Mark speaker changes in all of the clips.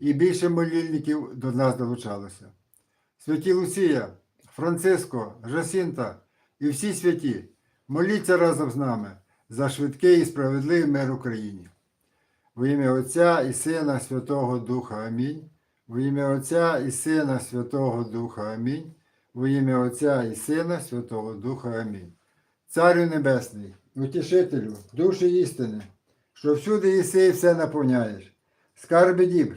Speaker 1: і більше молільників до нас долучалося. Святі Лусія, Франциско, Жасінта і всі святі, моліться разом з нами за швидкий і справедливий мир Україні. В ім'я Отця і Сина Святого Духа Амінь. В ім'я Отця і Сина Святого Духа Амінь. В ім'я Отця і Сина Святого Духа Амінь. Царю Небесний, утішителю, душі істини, що всюди єси і все наповняєш. Скарби дібр,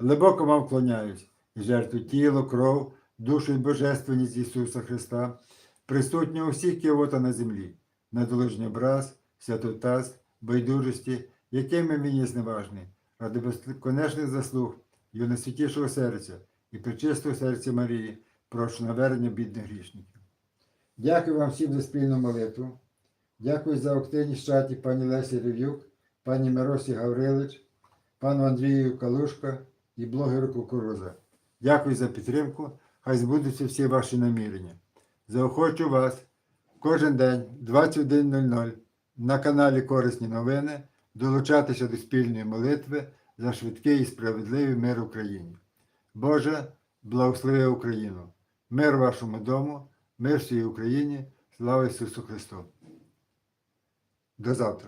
Speaker 1: Глибоко вам вклоняюсь жертву тіло, кров, душу і божественність Ісуса Христа, присутнього у всіх кіота на землі, надолужній образ, святотаз, байдужості, якими він є зневажний, ради безконечних заслуг його серця і причистого серця Марії, прошу навернення бідних грішників. Дякую вам всім за спільну молитву. Дякую за активність чаті пані Лесі Рев'юк, пані Миросі Гаврилич, пану Андрію Калушка і блогеру Кукуруза. Дякую за підтримку. Хай збудуться всі ваші намірення. Заохочу вас кожен день 21.00 на каналі Корисні новини долучатися до спільної молитви за швидкий і справедливий мир Україні. Боже, благослови Україну! Мир вашому дому, мир всій Україні, слава Ісусу Христу! До завтра!